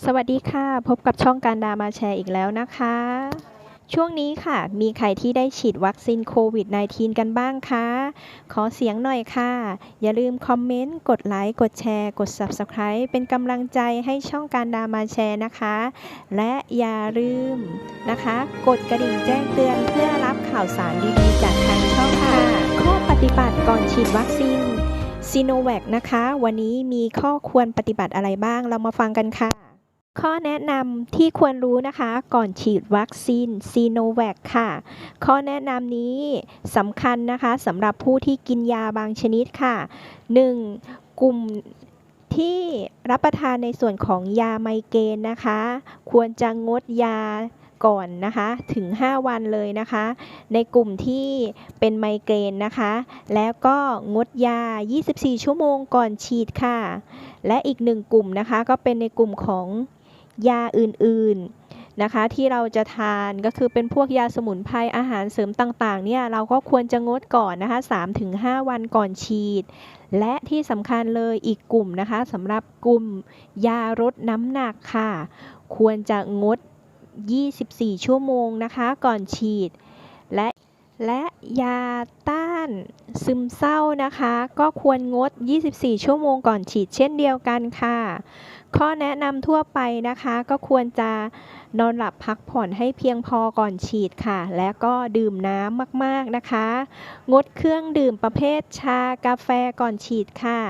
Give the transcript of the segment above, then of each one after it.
สวัสดีค่ะ พบกับช่องการดามาแชร์อีกแล้วนะคะ ช่วงนี้ค่ะ มีใครที่ได้ฉีดวัคซีนโควิด -19 กันบ้างคะ ขอเสียงหน่อยค่ะ อย่าลืมคอมเมนต์ กดไลค์ กดแชร์ กด Subscribe เป็นกำลังใจให้ช่องการดามาแชร์นะคะ และอย่าลืมนะคะ กดกระดิ่งแจ้งเตือนเพื่อรับข่าวสารดีๆ จากทางช่องค่ะ ข้อปฏิบัติก่อนฉีดวัคซีนซีโนแวคนะคะ วันนี้มีข้อควรปฏิบัติอะไรบ้าง เรามาฟังกันค่ะ ข้อแนะนำที่ควรรู้นะคะก่อนฉีดวัคซีนซีโนแวคค่ะ ข้อแนะนำนี้สำคัญนะคะสำหรับผู้ที่กินยาบางชนิดค่ะ 1. กลุ่มที่รับประทานในส่วนของยาไมเกรนนะคะ ควรจะงดยาก่อนนะคะถึง 5 วันเลยนะคะ ในกลุ่มที่เป็นไมเกรนนะคะ แล้วก็งดยา 24 ชั่วโมงก่อนฉีดค่ะ และอีกหนึ่งกลุ่มนะคะ ก็เป็นในกลุ่มของ ยาอื่นๆนะคะ ที่เราจะทานก็คือเป็นพวกยาสมุนไพรอาหารเสริมต่างๆเนี่ยเราก็ควรจะงดก่อนนะคะ 3-5 วันก่อนฉีด และที่สำคัญเลยอีกกลุ่มนะคะสำหรับกลุ่มยาลดน้ำหนักค่ะ ควรจะงด 24 ชั่วโมงนะคะก่อนฉีด และและยาต้านซึมเศร้านะคะ ก็ควรงด 24 ชั่วโมงก่อนฉีดเช่นเดียวกันค่ะ ข้อแนะนำทั่วไปนะคะ ก็ควรจะนอนหลับพักผ่อนให้เพียงพอก่อนฉีดค่ะ และก็ดื่มน้ำมากๆนะคะ งดเครื่องดื่มประเภทชากาแฟก่อนฉีดค่ะ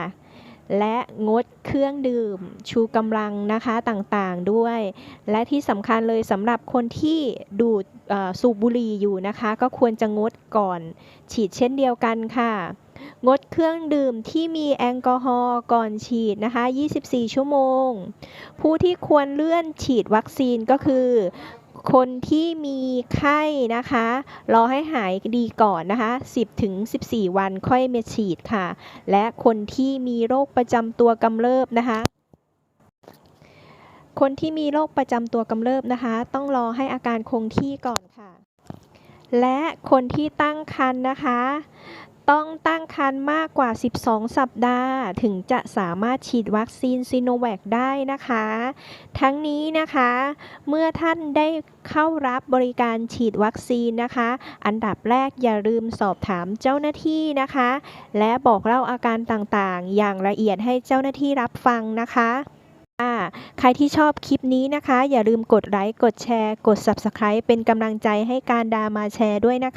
และงดเครื่องดื่มชูกำลังนะคะต่างๆด้วย และที่สำคัญเลยสำหรับคนที่ดูดสูบบุหรี่อยู่นะคะ ก็ควรจะงดก่อนฉีดเช่นเดียวกันค่ะ งดเครื่องดื่มที่มีแอลกอฮอล์ก่อนฉีดนะคะ 24 ชั่วโมง ผู้ที่ควรเลื่อนฉีดวัคซีนก็คือคนที่มีไข้นะคะ รอให้หายดีก่อนนะคะ 10-14 วันค่อยมาฉีดค่ะ และคนที่มีโรคประจำตัวกำเริบนะคะ คนที่มีโรคประจำตัวกำเริบนะคะ ต้องรอให้อาการคงที่ก่อนค่ะ และคนที่ตั้งครรภ์นะคะ ต้องตั้งครรภ์มากกว่า 12 สัปดาห์ ถึงจะสามารถฉีดวัคซีนซีโนแวคได้นะคะ ทั้งนี้นะคะ เมื่อท่านได้เข้ารับบริการฉีดวัคซีนนะคะ อันดับแรกอย่าลืมสอบถามเจ้าหน้าที่นะคะ และบอกเล่าอาการต่างๆ อย่างละเอียดให้เจ้าหน้าที่รับฟังนะคะอ่าใครที่ชอบคลิปนี้นะคะ อย่าลืมกดไลค์ กดแชร์ กด Subscribe เป็นกำลังใจให้การดามาแชร์ด้วยนะคะ